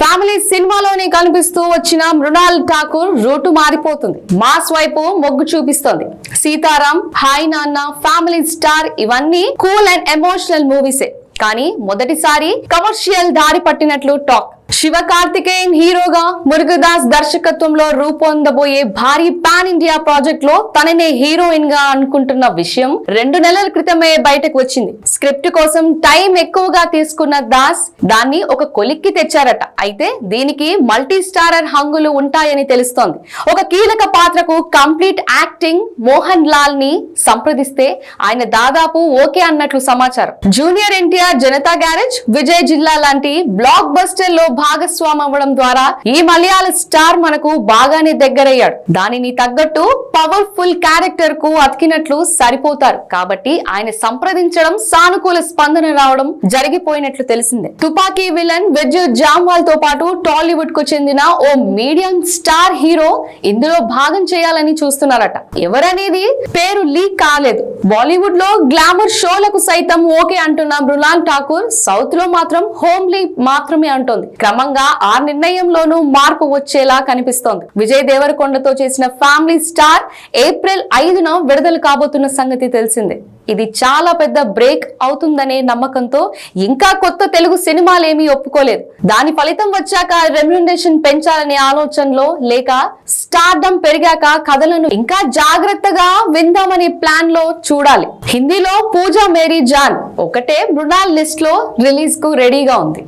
Family సినిమాలోనే కనిపిస్తూ వచ్చిన మృణాల్ ఠాకూర్ రోటు మారిపోతుంది. మాస్ వైపు మొగ్గు చూపిస్తోంది. Sitaram hi Nanna family star ఇవన్నీ కూల్ అండ్ ఎమోషనల్ మూవీసే. కానీ మొదటిసారి కమర్షియల్ దారి పట్టినట్లు టాక్. శివ కార్తికేయన్ హీరోగా మురుగదాస్ దర్శకత్వంలో రూపొందబోయే భారీ పాన్ ఇండియా ప్రాజెక్ట్లో తననే హీరోయిన్గా అనుకుంటున్న విషయం రెండు నెలల క్రితమే బయటకు వచ్చింది. స్క్రిప్ట్ కోసం టైం ఎక్కువగా తీసుకున్న దాస్ దాన్ని ఒక కొలిక్కి తెచ్చారట. అయితే దీనికి మల్టీ స్టారర్ హంగులు ఉంటాయని తెలుస్తోంది. ఒక కీలక పాత్రకు కంప్లీట్ యాక్టింగ్ మోహన్ లాల్ని సంప్రదిస్తే ఆయన దాదాపు ఓకే అన్నట్లు సమాచారం. Junior NTR Janatha garage Vijay Jilla లాంటి బ్లాక్ బస్టర్లో భాగస్వామి అవ్వడం ద్వారా ఈ మలయాళ స్టార్ మనకు బాగానే దగ్గరయ్యాడు. దానిని తగ్గట్టు పవర్ఫుల్ క్యారెక్టర్కు అతికినట్లు సరిపోతారు. కాబట్టి ఆయన సంప్రదించడం సానుకూల స్పందన రావడం జరిగిపోయినట్లు తెలిసిందే. తుపాకీ విలన్ విద్యుత్ జామ్వాల్తో పాటు టాలీవుడ్కు చెందిన ఓ మీడియం స్టార్ హీరో ఇందులో భాగం చేయాలని చూస్తున్నారట. ఎవరనేది పేరు లీక్ కాలేదు. బాలీవుడ్లో గ్లామర్ షోలకు సైతం ఓకే అంటున్న మృలాన్ ఠాకూర్ సౌత్లో మాత్రం హోమ్లీ మాత్రమే అంటోంది. క్రమంగా ఆ నిర్ణయంలోనూ మార్పు వచ్చేలా కనిపిస్తోంది. విజయ్ దేవరకొండతో చేసిన ఫ్యామిలీ స్టార్ ఏప్రిల్ ఐదున విడుదల కాబోతున్న సంగతి తెలిసిందే. ఇది చాలా పెద్ద బ్రేక్ అవుతుందనే నమ్మకంతో ఇంకా కొత్త తెలుగు సినిమాలేమీ ఒప్పుకోలేదు. దాని ఫలితం వచ్చాక రెమ్యునరేషన్ పెంచాలనే ఆలోచనలో లేక స్టార్డమ్ పెరిగాక కథలను ఇంకా జాగ్రత్తగా విందామనే ప్లాన్లో చూడాలి. హిందీలో పూజా మేరీ జాన్ ఒకటే మృణాల్ లిస్ట్లో రిలీజ్కు రెడీగా ఉంది.